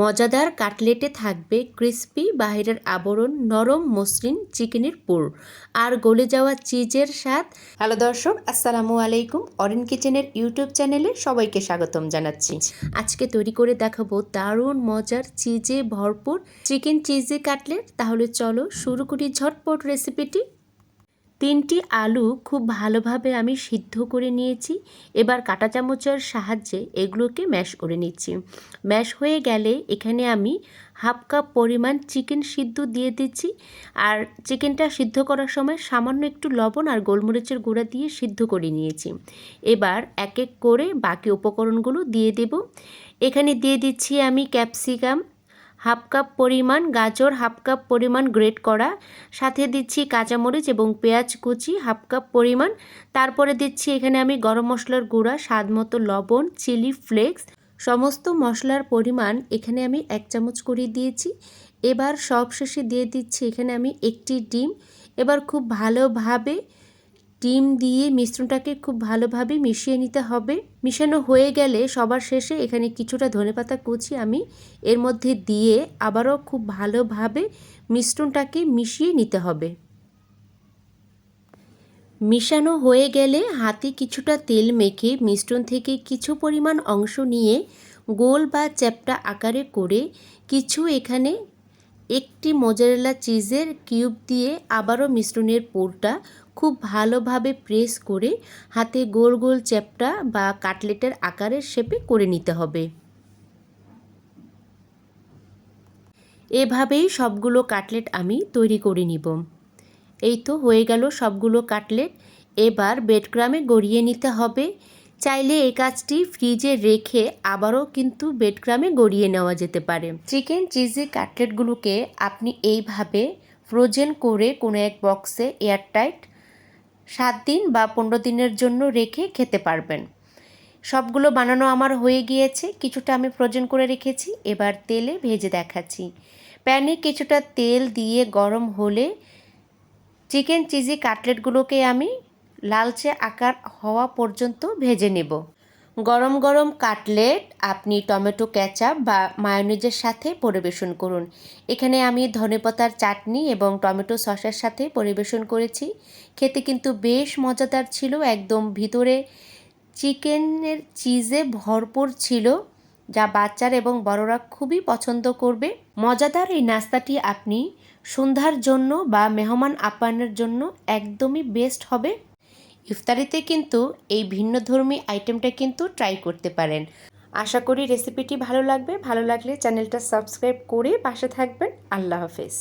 মজাদার কাটলেটে থাকবে ক্রিস্পি বাহিরের আবরণ নরম মসৃণ চিকেনের পুর। আর গলে যাওয়া চিজের স্বাদ। হ্যালো দর্শক, আসসালামু আলাইকুম। অরেন কিচেনের ইউটিউব চ্যানেলে সবাইকে স্বাগতম জানাচ্ছি। আজকে তৈরি করে দেখাবো দারুণ মজার চিজে ভরপুর চিকেন চিজে কাটলেট। তাহলে চলো শুরু করি ঝটপট রেসিপিটি। তিনটি আলু খুব ভালোভাবে আমি সিদ্ধ করে নিয়েছি। এবার কাঁটা চামচের সাহায্যে এগুলোকে ম্যাশ করে নিচ্ছি। ম্যাশ হয়ে গেলে এখানে আমি হাফ কাপ পরিমাণ চিকেন সিদ্ধ দিয়ে দিচ্ছি। আর চিকেনটা সিদ্ধ করার সময় সামান্য একটু লবণ আর গোলমরিচের গুঁড়া দিয়ে সিদ্ধ করে নিয়েছি। এবার এক এক করে বাকি উপকরণগুলো দিয়ে দেব। এখানে দিয়ে দিচ্ছি আমি ক্যাপসিকাম হাফ কাপ পরিমাণ গাজর, হাফ কাপ পরিমাণ গ্রেট করা, সাথে দিচ্ছি কাঁচামরিচ এবং পেঁয়াজ কুচি, হাফ কাপ পরিমাণ। তারপরে দিচ্ছি এখানে আমি গরম মশলার গুঁড়া, স্বাদ মতো লবণ, চিলি ফ্লেক্স। সমস্ত মশলার পরিমাণ এখানে আমি এক চামচ করে দিয়েছি। এবার সবশেষে দিয়ে দিচ্ছি এখানে আমি একটি ডিম। এবার খুব ভালোভাবে ডিম দিয়ে মিশ্রণটাকে খুব ভালোভাবে মিশিয়ে নিতে হবে। মিশানো হয়ে গেলে সবার শেষে এখানে কিছুটা ধনেপাতা কুচি আমি এর মধ্যে দিয়ে আবারও খুব ভালোভাবে মিশ্রণটাকে মিশিয়ে নিতে হবে। মিশানো হয়ে গেলে হাতে কিছুটা তেল মেখে মিশ্রণ থেকে কিছু পরিমাণ অংশ নিয়ে গোল বা চ্যাপটা আকারে করে কিছু এখানে একটি মোজারেলা চিজের কিউব দিয়ে আবারও মিশ্রণের পোরটা খুব ভালোভাবে প্রেস করে হাতে গোল গোল চ্যাপটা বা কাটলেটের আকারের শেপে করে নিতে হবে। এভাবেই সবগুলো কাটলেট আমি তৈরি করে নিব। এই তো হয়ে গেল সবগুলো কাটলেট এবার বেডগ্রামে গড়িয়ে নিতে হবে। চাইলে এই কাজটি ফ্রিজে রেখে আবারও কিন্তু বেডগ্রামে গড়িয়ে নেওয়া যেতে পারে। চিকেন চিজি কাটলেটগুলোকে আপনি এইভাবে ফ্রোজেন করে কোনো এক বক্সে এয়ারটাইট সাত দিন বা পনেরো দিনের জন্য রেখে খেতে পারবেন। সবগুলো বানানো আমার হয়ে গিয়েছে, কিছুটা আমি ফ্রোজেন করে রেখেছি, এবার তেলে ভেজে দেখাচ্ছি। প্যানে কিছুটা তেল দিয়ে গরম হলে চিকেন চিজি কাটলেটগুলোকে আমি লালচে আকার হওয়া পর্যন্ত ভেজে নেব। গরম গরম কাটলেট, আপনি টমেটো ক্যাচাপ বা মায়োনিজের সাথে পরিবেশন করুন। এখানে আমি ধনেপাতার চাটনি এবং টমেটো সসের সাথে পরিবেশন করেছি। খেতে কিন্তু বেশ মজাদার ছিল, একদম ভিতরে চিকেনের চিজে ভরপুর ছিল, যা বাচ্চার এবং বড়রা খুবই পছন্দ করবে। মজাদার এই নাস্তাটি আপনি সন্ধ্যার জন্য বা মেহমান আপ্যায়নের জন্য একদমই বেস্ট হবে। ইফতারিতে কিন্তু এই ভিন্ন ধর্মী আইটেমটা কিন্তু ট্রাই করতে পারেন। আশা করি রেসিপিটি ভালো লাগবে। ভালো লাগলে চ্যানেলটা সাবস্ক্রাইব করে পাশে থাকবেন। আল্লাহ হাফেজ।